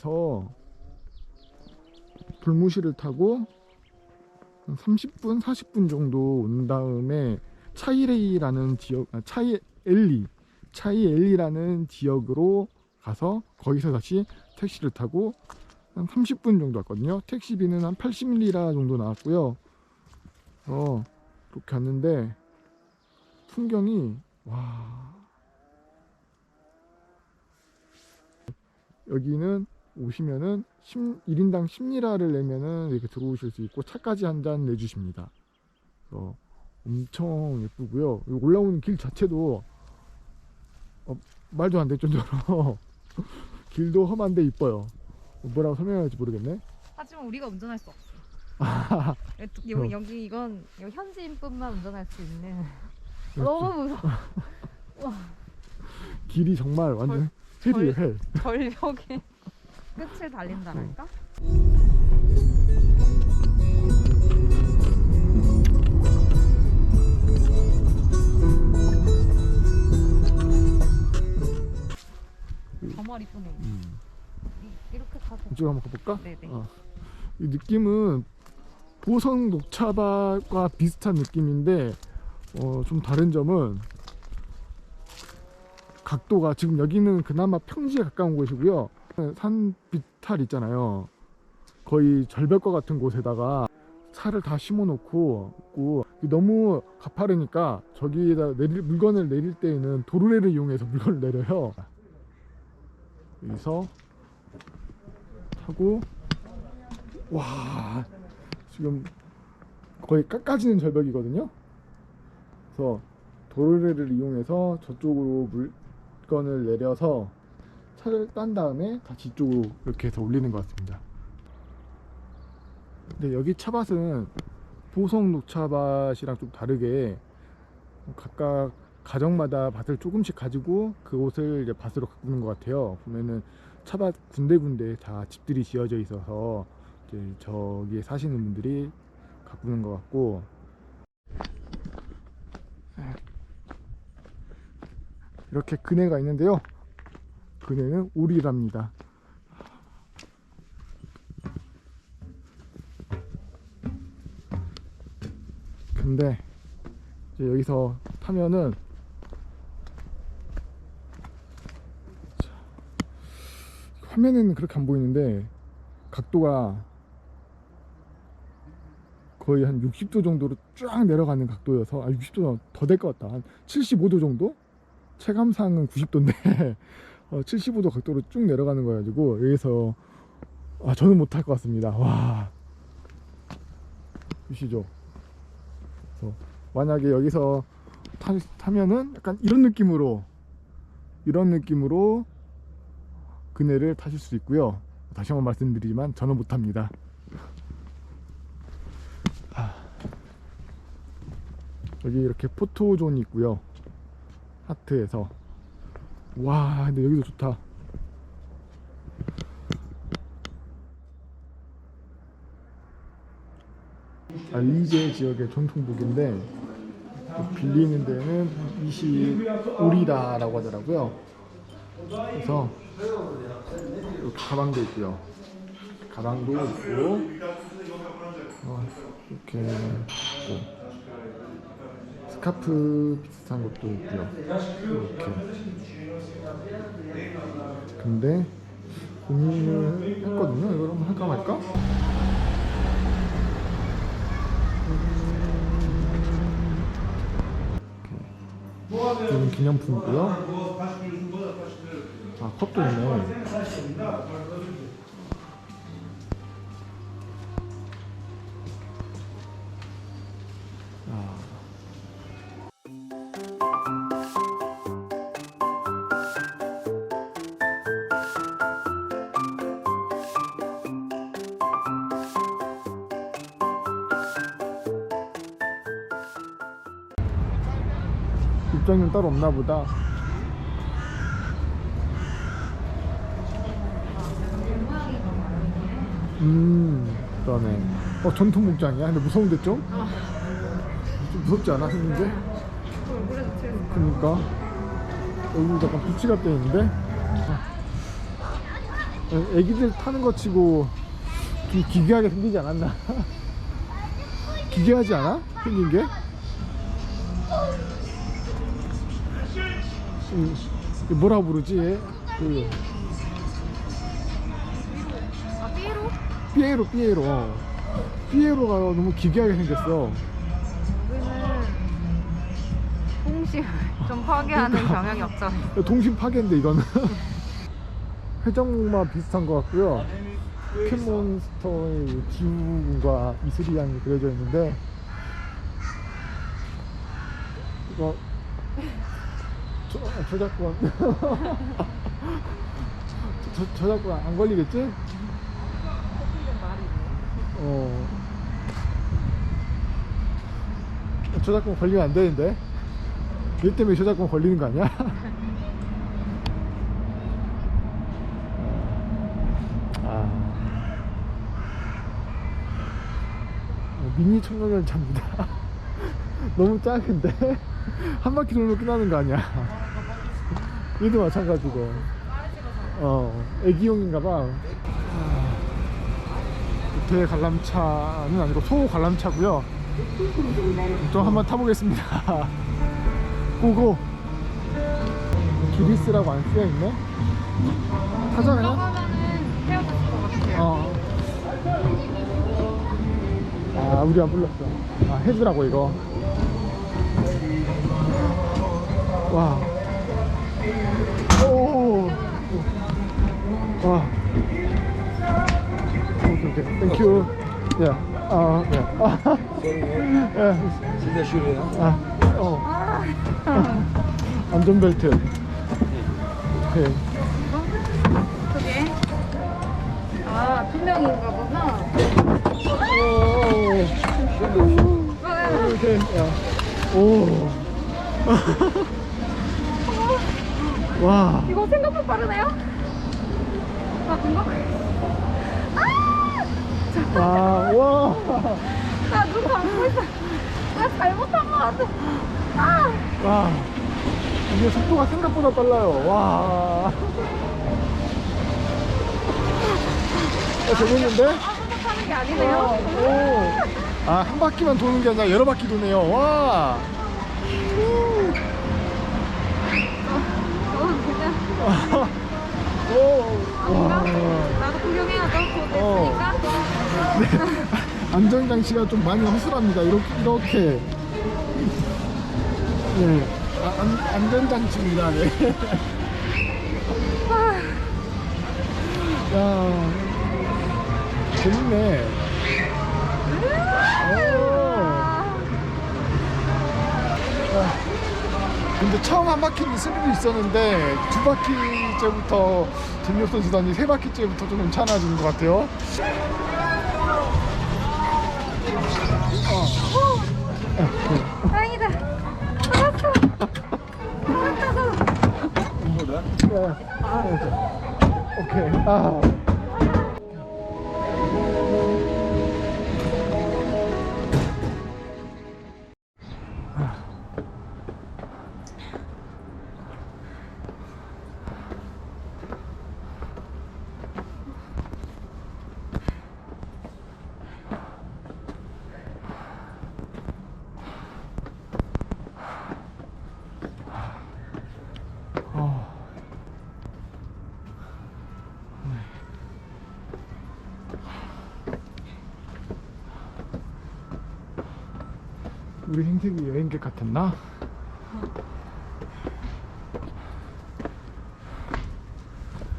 리제에서 불무시를 타고 한 30분, 40분 정도 온 다음에 차이레이라는 지역, 아, 차이엘리, 차이엘리라는 지역으로 가서 거기서 다시 택시를 타고 한 30분 정도 왔거든요. 택시비는 한 80리라 정도 나왔고요. 어, 그렇게 왔는데 풍경이 와 여기는 오시면은 10, 1인당 10리라를 내면은 이렇게 들어오실 수 있고 차까지 한 잔 내주십니다. 그래서 엄청 예쁘고요. 올라오는 길 자체도 어, 말도 안 될 정도로 길도 험한데 이뻐요. 뭐라고 설명해야 할지 모르겠네. 하지만 우리가 운전할 수 없어. 아, 여기, 어. 여기 이건 여기 현지인뿐만 운전할 수 있는. 너무 무서워. 길이 정말 완전 헬이에요, 헬. 절벽의 끝을 달린다랄까? 정말 이쁘네. 음. 이- 이렇게 가서. 이쪽 한번 가볼까? 네네. 어. 이 느낌은 보성 녹차밭과 비슷한 느낌인데 어, 좀 다른 점은 각도가 지금 여기는 그나마 평지에 가까운 곳이고요. 산 비탈 있잖아요. 거의 절벽과 같은 곳에다가 차를 다 심어놓고 너무 가파르니까 저기에다 내릴 물건을 내릴 때에는 도로래를 이용해서 물건을 내려요. 여기서 타고 와 지금 거의 깎아지는 절벽이거든요. 그래서 도로래를 이용해서 저쪽으로 물건을 내려서 차를 딴 다음에 다시 이쪽으로 이렇게 해서 올리는 것 같습니다. 근데 여기 차밭은 보성 녹차밭이랑 좀 다르게 각각 가정마다 밭을 조금씩 가지고 그곳을 이제 밭으로 가꾸는 것 같아요. 보면은 차밭 군데군데 다 집들이 지어져 있어서 이제 저기에 사시는 분들이 가꾸는 것 같고 이렇게 그네가 있는데요. 그네는 오리랍니다. 근데 이제 여기서 타면은 자, 화면에는 그렇게 안 보이는데 각도가 거의 한 60도 정도로 쫙 내려가는 각도여서 아 60도 더 될 것 같다 한 75도 정도 체감상은 90도인데 어, 75도 각도로 쭉 내려가는 거 가지고 여기서 아 저는 못탈것 같습니다. 와. 보시죠. 만약에 여기서 타, 타면은 약간 이런 느낌으로 이런 느낌으로 그네를 타실 수 있고요. 다시 한번 말씀드리지만 저는 못 탑니다. 아. 여기 이렇게 포토존이 있고요. 하트에서 와 근데 여기도 좋다. 아, 리제 지역의 전통복인데 빌리는 데는 25리라 라고 하더라고요. 그래서 이렇게 가방도 있고요. 가방도 있고 어, 이렇게 있고. 스카프 비슷한 것도 있고요. 이렇게 근데 고민을 했거든요. 이걸 한번 할까 말까? 이건 기념품이고요. 아 컵도 있네 입장료는 따로 없나 보다. 음, 그러네. 어, 전통 목장이야? 근데 무서운데 좀? 좀 무섭지 않아, 생긴게? 그니까. 여기 약간 빛이 같대 있는데? 애기들 타는 것 치고 좀 기괴하게 생기지 않았나? 기괴하지 않아? 생긴 게? 음, 이거 뭐라 부르지? 얘? 그아 삐로? 피에로 피에로 어. 피에로가 너무 기괴하게 생겼어 우리는 홍시를 좀 파괴하는 경향이 없잖아. 동심 파괴인데 이거는 회전목마 비슷한 것 같고요 포켓몬스터의 지우군과 이슬이 양이 그려져 있는데 이거 저, 저작권 저, 저작권 안 걸리겠지? 어 저작권 걸리면 안 되는데 얘 때문에 저작권 걸리는 거 아니야? 아. 어, 미니 청소년 차입니다. 너무 작은데? 한 바퀴 돌면 끝나는 거 아니야? 얘도 마찬가지고. 어, 애기용인가봐. 대 관람차는 아니고 소 관람차고요. 좀 한번 타보겠습니다. 고고. 기리스라고 안 쓰여 있네. 타잖아요. 들어가면은 헤어졌을 것 같아요. 어. 아, 우리 안 불렀어. 아, 해주라고, 이거. 와. 오. 와. 오케이, 오케이. 땡큐. 야. 아, 야. 아, 야. C'est assuré, hein 아, 어. 안전벨트. 오케이. 그게 아 투명인가 보나. 오. 이렇게, 야. 오. 와. 이거 생각보다 빠르네요. 아 금방. 와, 와. 나눈 감고 있어. 나 잘못한 거 같아. 아. 와. 이게 속도가 생각보다 빨라요. 와. 아, 재밌는데? 아무도 타는 게 아니네요. 오. 아, 한 바퀴만 도는 게 아니라 여러 바퀴 도네요. 와. 저는 그냥 오. 와. 나도 구경해야죠. 곧 어. 됐으니까. 네. 안전장치가 좀 많이 허술합니다. 이렇게, 이렇게. 네. 아, 안, 안전장치입니다. 네. 야. 재밌네. 오. 아, 근데 처음 한 바퀴는 스릴이 있었는데 두 바퀴째부터 재미없어지더니 세 바퀴째부터 좀 괜찮아지는 것 같아요. 다행이다. 알았어. 알았어. 네. 아, 네. 오케이. 아. 우리 행색이 여행객 같았나?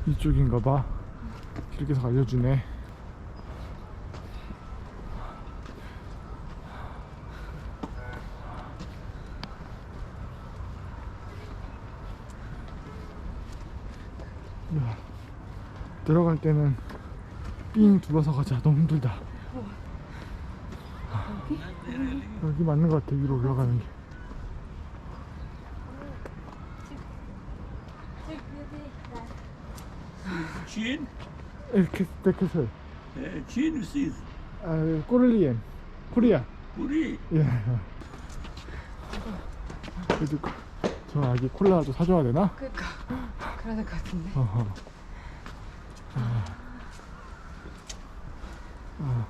이쪽인가 봐. 길게서 알려주네. 야, 들어갈 때는 삥 둘러서 가자. 너무 힘들다. 여기 맞는 것 같아 위로 올라가는 게. 쥐인? 이렇게 이렇게서 코리안 코리아 우리 예 그래도 그, 저 아기 콜라도 사줘야 되나? 그니까. 그래야 될 것 같은데. 어허. 아. 아.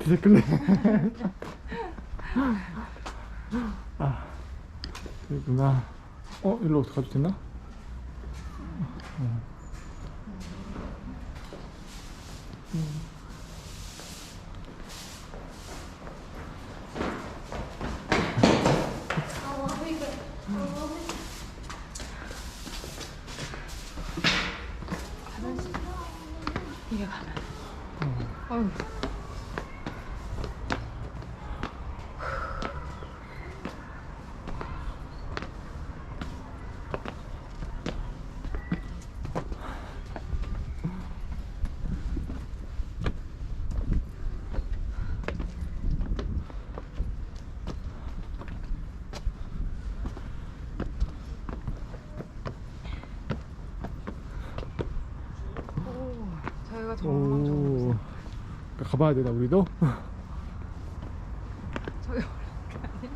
뒤섞을래? 아, 여기구나. 어, 일로 가도 되나? 어. 저희가 정말 좋은 오, 그러니까 가봐야 되나 우리도? 올라간 게 아니야?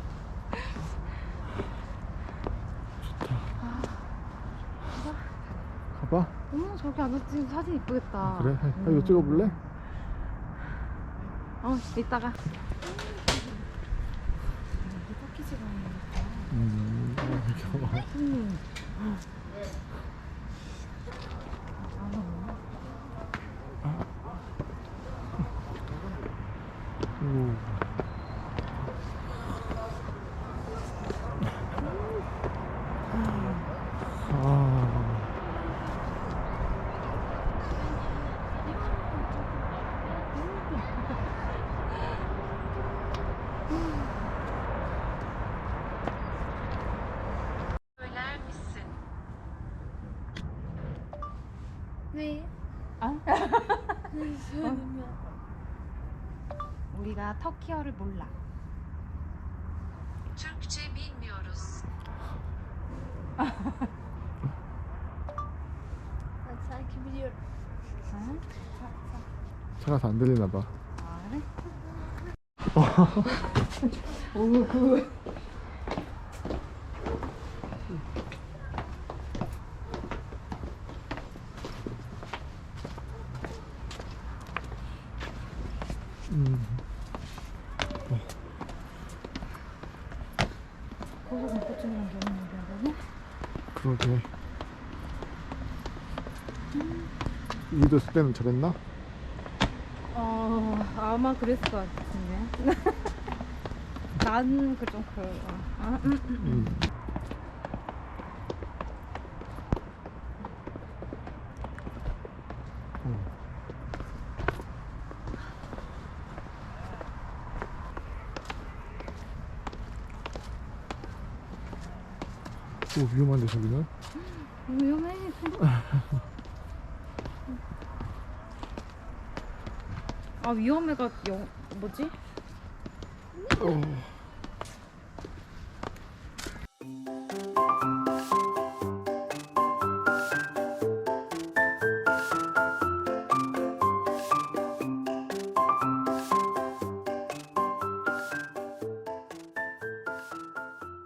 가봐. 어머 저기 앉아서 지금 사진 이쁘겠다. 그래? 아, 이거 찍어볼래? 어 이따가. 음, 어, 이렇게 봐. 음. 안 오나? 오. 아. 네. 우리가 터키어를 몰라. Türkçe bilmiyoruz. Ben sanki biliyorum. 응? 차가서 안 들리나 봐. 아 그래? 오 그. 음. 거기서 공포증이랑 결혼 얘기하다니? 그러게. 있을 때는 저랬나? 어 아마 그랬을 것 같은데. 난 그좀 그. 어. 아, 음, 음. 음. 어. 오 위험한데 저기는? 위험해. 아 위험해가 영 뭐지? 어.